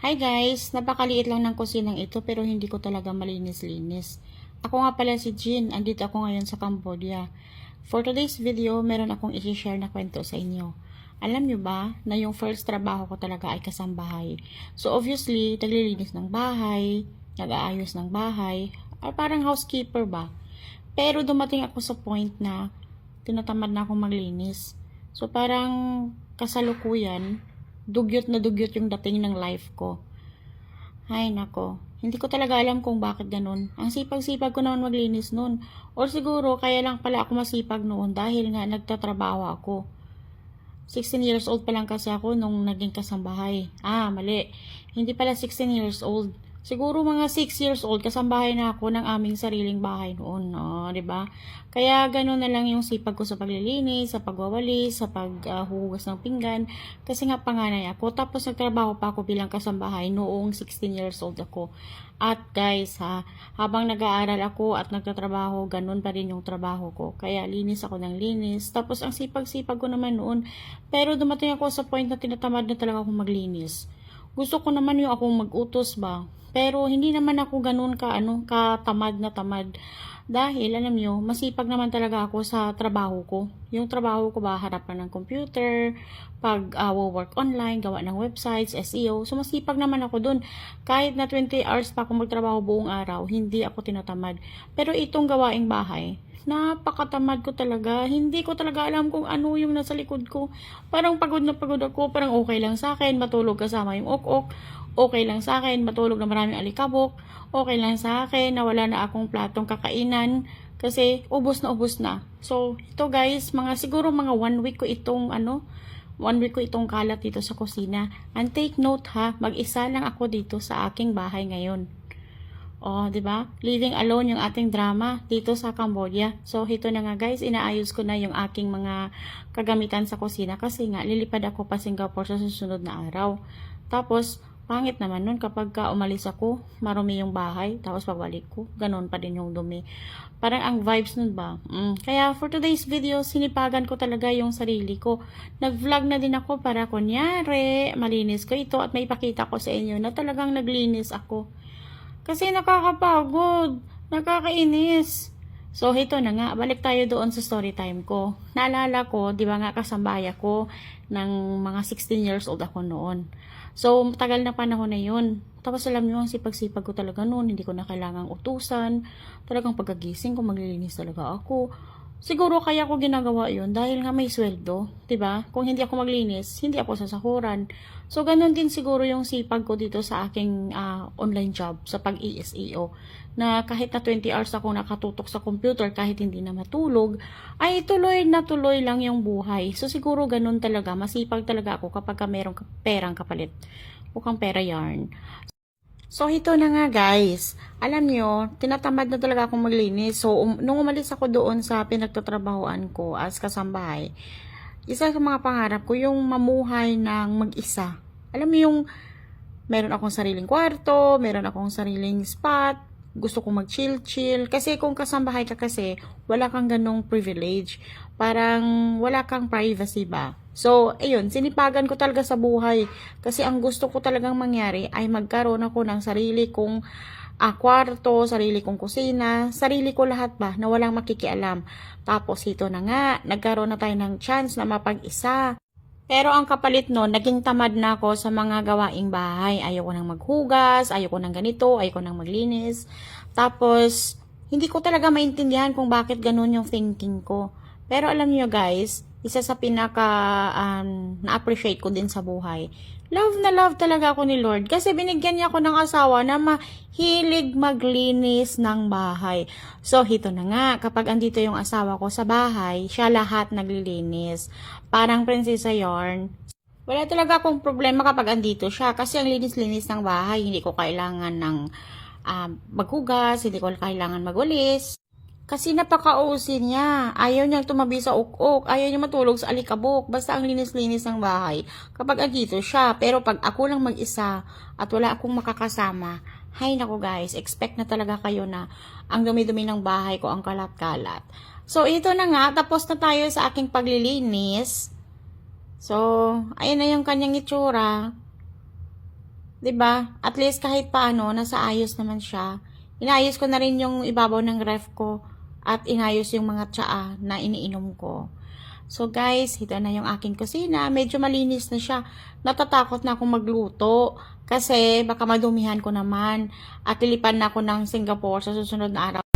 Hi guys! Napakaliit lang ng kusinang ito pero hindi ko talaga malinis-linis. Ako nga pala si Jean. Andito ako ngayon sa Cambodia. For today's video, meron akong i-share na kwento sa inyo. Alam nyo ba na yung first trabaho ko talaga ay kasambahay? So obviously, naglilinis ng bahay, nag-aayos ng bahay, or parang housekeeper ba? Pero dumating ako sa point na tinatamad na akong maglinis. So parang kasalukuyan, dugyot na dugyot yung dating ng life ko. Ay nako, hindi ko talaga alam kung bakit ganun. Ang sipag-sipag ko naman maglinis noon. Or siguro kaya lang pala ako masipag noon dahil nga nagtatrabaho ako. 16 years old pa lang kasi ako nung naging kasambahay. Ah, mali. Hindi pala 16 years old. Siguro mga 6 years old, kasambahay na ako ng aming sariling bahay noon. No? ba? Kaya gano'n na lang yung sipag ko sa paglilinis, sa pagwawalis, sa paghuhugas ng pinggan. Kasi nga panganay ako. Tapos nagtrabaho pa ako bilang kasambahay noong 16 years old ako. At guys, ha, habang nag-aaral ako at nagtatrabaho, ganun pa rin yung trabaho ko. Kaya linis ako ng linis. Tapos ang sipag-sipag ko naman noon. Pero dumating ako sa point na tinatamad na talaga akong maglinis. Gusto ko naman yung akong mag-utos ba. Pero hindi naman ako ganun ka, ano, katamad na tamad. Dahil, alam nyo, masipag naman talaga ako sa trabaho ko. Yung trabaho ko ba, harapan ng computer, pag uh, work online, gawa ng websites, SEO. So, masipag naman ako dun. Kahit na 20 hours pa ako magtrabaho buong araw, hindi ako tinatamad. Pero itong gawaing bahay, napakatamad ko talaga. Hindi ko talaga alam kung ano yung nasa likod ko. Parang pagod na pagod ako. Parang okay lang sa akin. Matulog kasama yung ok-ok. Okay lang sa akin. Matulog na maraming alikabok. Okay lang sa akin na wala na akong platong kakainan. Kasi ubos na ubos na. So, ito guys, mga siguro mga one week ko itong ano, one week ko itong kalat dito sa kusina. And take note ha, mag-isa lang ako dito sa aking bahay ngayon. Oh, 'di ba? Living alone yung ating drama dito sa Cambodia. So, ito na nga guys, inaayos ko na yung aking mga kagamitan sa kusina kasi nga lilipad ako pa Singapore sa susunod na araw. Tapos, pangit naman nun kapag ka umalis ako, marumi yung bahay, tapos pagbalik ko, ganun pa din yung dumi. Parang ang vibes nun ba? Mm. Kaya for today's video, sinipagan ko talaga yung sarili ko. Nag-vlog na din ako para kunyari, malinis ko ito at may ipakita ko sa inyo na talagang naglinis ako. Kasi nakakapagod, nakakainis. So, ito na nga, balik tayo doon sa story time ko. Naalala ko, di ba nga kasambaya ko ng mga 16 years old ako noon. So, tagal na panahon na yun. Tapos alam nyo, ang sipag-sipag ko talaga noon, hindi ko na kailangang utusan. Talagang pagkagising ko, maglilinis talaga ako. Siguro kaya ko ginagawa yun dahil nga may sweldo, ba? Kung hindi ako maglinis, hindi ako sasahuran. So ganun din siguro yung sipag ko dito sa aking uh, online job sa pag-ESEO na kahit na 20 hours ako nakatutok sa computer kahit hindi na matulog, ay tuloy na tuloy lang yung buhay. So siguro ganun talaga, masipag talaga ako kapag ka merong perang kapalit. Mukhang pera yarn. So, ito na nga guys. Alam nyo, tinatamad na talaga akong maglinis. So, um, nung umalis ako doon sa pinagtatrabahoan ko as kasambahay, isa sa mga pangarap ko yung mamuhay ng mag-isa. Alam mo yung meron akong sariling kwarto, meron akong sariling spot, gusto kong mag-chill-chill. Kasi kung kasambahay ka kasi, wala kang ganong privilege. Parang wala kang privacy ba? So, ayun, sinipagan ko talaga sa buhay. Kasi ang gusto ko talagang mangyari ay magkaroon ako ng sarili kong uh, kwarto, sarili kong kusina, sarili ko lahat ba na walang makikialam. Tapos ito na nga, nagkaroon na tayo ng chance na mapag-isa. Pero ang kapalit no, naging tamad na ako sa mga gawaing bahay. Ayoko nang maghugas, ayoko nang ganito, ayoko nang maglinis. Tapos, hindi ko talaga maintindihan kung bakit ganun yung thinking ko. Pero alam niyo guys, isa sa pinaka um, na-appreciate ko din sa buhay. Love na love talaga ako ni Lord kasi binigyan niya ako ng asawa na mahilig maglinis ng bahay. So, hito na nga, kapag andito yung asawa ko sa bahay, siya lahat naglilinis. Parang Prinsesa Yarn. Wala talaga akong problema kapag andito siya kasi ang linis-linis ng bahay, hindi ko kailangan ng um, maghugas, hindi ko kailangan magwalis. Kasi napaka-OC niya. Ayaw niyang tumabi sa uk-uk. Ayaw niya matulog sa alikabok. Basta ang linis-linis ng bahay. Kapag agito siya. Pero pag ako lang mag-isa at wala akong makakasama, hay nako guys, expect na talaga kayo na ang dumi-dumi ng bahay ko ang kalat-kalat. So, ito na nga. Tapos na tayo sa aking paglilinis. So, ayun na yung kanyang itsura. 'Di ba? At least kahit paano, nasa ayos naman siya. Inayos ko na rin yung ibabaw ng ref ko at inayos yung mga tsaa na iniinom ko. So guys, ito na yung aking kusina. Medyo malinis na siya. Natatakot na akong magluto kasi baka madumihan ko naman at lilipan na ako ng Singapore sa susunod na araw.